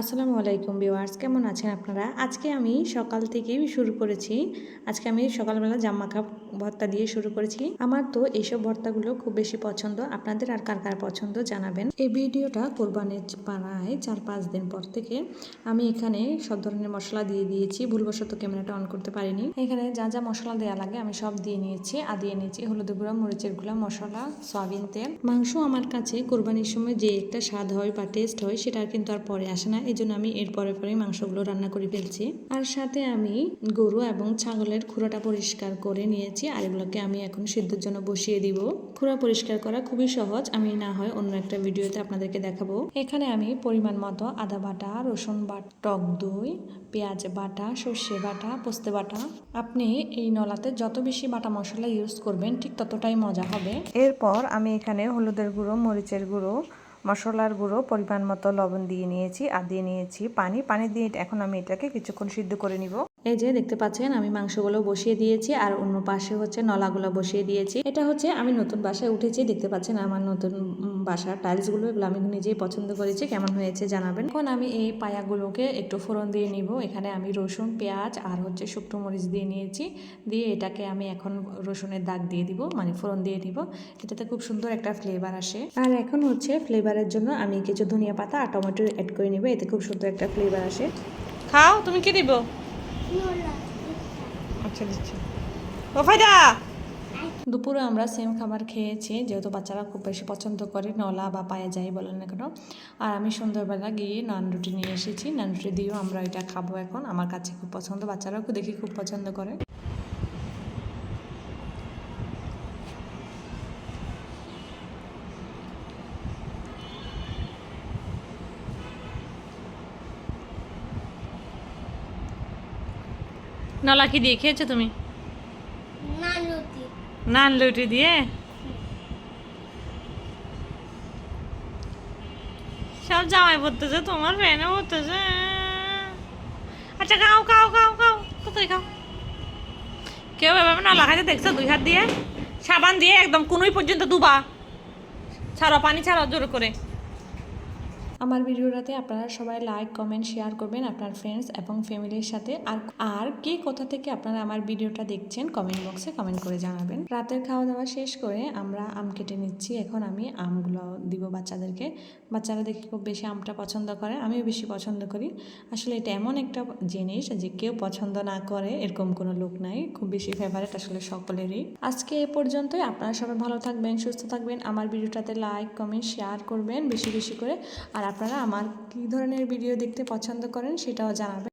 আসসালামু আলাইকুম ভিউয়ার্স, কেমন আছেন আপনারা? আজকে আমি সকাল থেকেই শুরু করেছি। আজকে আমি সকালবেলা জাম্মাখা ভর্তা দিয়ে শুরু করেছি। আমার তো এইসব ভর্তাগুলো খুব বেশি পছন্দ। আপনাদের আর কার কার পছন্দ জানাবেন। এই ভিডিওটা কোরবানির পাড়ায় চার পাঁচ দিন পর থেকে আমি এখানে সব ধরনের মশলা দিয়ে দিয়েছি। ভুলবশত ক্যামেরাটা অন করতে পারিনি। এখানে যা যা মশলা দেওয়া লাগে আমি সব দিয়ে নিয়েছি। আর দিয়ে নিয়েছি হলুদ গুঁড়া, মরিচের গুঁড়া, মশলা, সয়াবিন তেল। মাংস আমার কাছে কোরবানির সময় যে একটা স্বাদ হয় বা টেস্ট হয়, সেটা কিন্তু আর পরে আসে না। এই জন্য আমি এর পরে পরে মাংসগুলো রান্না করে ফেলছি। আর সাথে আমি গরু এবং ছাগলের খুঁড়াটা পরিষ্কার করে নিয়েছি, আর এগুলোকে আমি এখন সিদ্ধর জন্য বসিয়ে দিব। খুঁড়া পরিষ্কার করা খুবই সহজ, আমি না হয় অন্য একটা ভিডিওতে আপনাদেরকে দেখাবো। এখানে আমি পরিমাণ মতো আদা বাটা, রসুন বাটা, টক দই, পেঁয়াজ বাটা, সর্ষে বাটা, পোস্তে বাটা। আপনি এই নলাতে যত বেশি বাটা মশলা ইউজ করবেন ঠিক ততটাই মজা হবে। এরপর আমি এখানে হলুদের গুঁড়ো, মরিচের গুঁড়ো মশলার গুঁড়ো, পরিমাণ মতো লবণ দিয়ে নিয়েছি, আর দিয়ে নিয়েছি পানি। পানি দিয়ে এখন আমি এটাকে কিছুক্ষণ সিদ্ধ করে নিব। এই যে দেখতে পাচ্ছেন, আমি মাংসগুলো বসিয়ে দিয়েছি আর অন্য পাশে হচ্ছে নলাগুলো বসিয়ে দিয়েছি। এটা হচ্ছে আমি নতুন বাসায় উঠেছি, দেখতে পাচ্ছেন আমার নতুন বাসার টাইলসগুলো এগুলো আমি নিজেই পছন্দ করেছি, কেমন হয়েছে জানাবেন। এখন আমি এই পায়াগুলোকে একটু ফোড়ন দিয়ে নিব, এখানে আমি রসুন, পেঁয়াজ আর হচ্ছে শুকনো মরিচ দিয়ে নিয়েছি। দিয়ে এটাকে আমি এখন রসুনের দাগ দিয়ে দিব মানে ফোড়ন দিয়ে দিব এটাতে খুব সুন্দর একটা ফ্লেভার আসে। আর এখন হচ্ছে ফ্লেভারের জন্য আমি কিছু ধনিয়া পাতা আর টমেটো অ্যাড করে নিব, এতে খুব সুন্দর একটা ফ্লেভার আসে। খাও, তুমি কি দিব? আচ্ছা দিচ্ছি দুপুরে আমরা সেম খাবার খেয়েছি, যেহেতু বাচ্চারা খুব বেশি পছন্দ করে, নলা বা পায়ে যাই বলেন না কেন। আর আমি সন্ধ্যাবেলা গিয়ে নান রুটি নিয়ে এসেছি। নান রুটি দিয়েও আমরা এটা খাব এখন। আমার কাছে খুব পছন্দ, বাচ্চারাও দেখি খুব পছন্দ করে। কি দিয়ে খেয়েছো তুমি? নান লুটি। দিয়ে? সব জামাই পড়তেছে তোমার ফ্যানে পড়তেছে আচ্ছা খাও খাও খাও খাও কোথায় খাও। কেউ এভাবে নলা খাইতে দেখছ দুই হাত দিয়ে? সাবান দিয়ে একদম কোনোই পর্যন্ত দুবা ছাড়ো পানি ছাড়ো জোর করে। আমার ভিডিওটাতে আপনারা সবাই লাইক কমেন্ট শেয়ার করবেন আপনার ফ্রেন্ডস এবং ফ্যামিলির সাথে। আর আর কে কোথা থেকে আপনারা আমার ভিডিওটা দেখছেন কমেন্ট বক্সে কমেন্ট করে জানাবেন। রাতের খাওয়া দাওয়া শেষ করে আমরা আম কেটে নিচ্ছি। এখন আমি আমগুলো দিব বাচ্চাদেরকে। বাচ্চারা দেখে খুব বেশি আমটা পছন্দ করে, আমিও বেশি পছন্দ করি। আসলে এটা এমন একটা জিনিস যে কেউ পছন্দ না করে, এরকম কোনো লোক নাই। খুব বেশি ফেভারেট আসলে সকলেরই। আজকে এ পর্যন্তই। আপনারা সবাই ভালো থাকবেন, সুস্থ থাকবেন। আমার ভিডিওটাতে লাইক কমেন্ট শেয়ার করবেন বেশি বেশি করে। আর আপনারা আমার কী ধরনের ভিডিও দেখতে পছন্দ করেন সেটাও জানাবেন।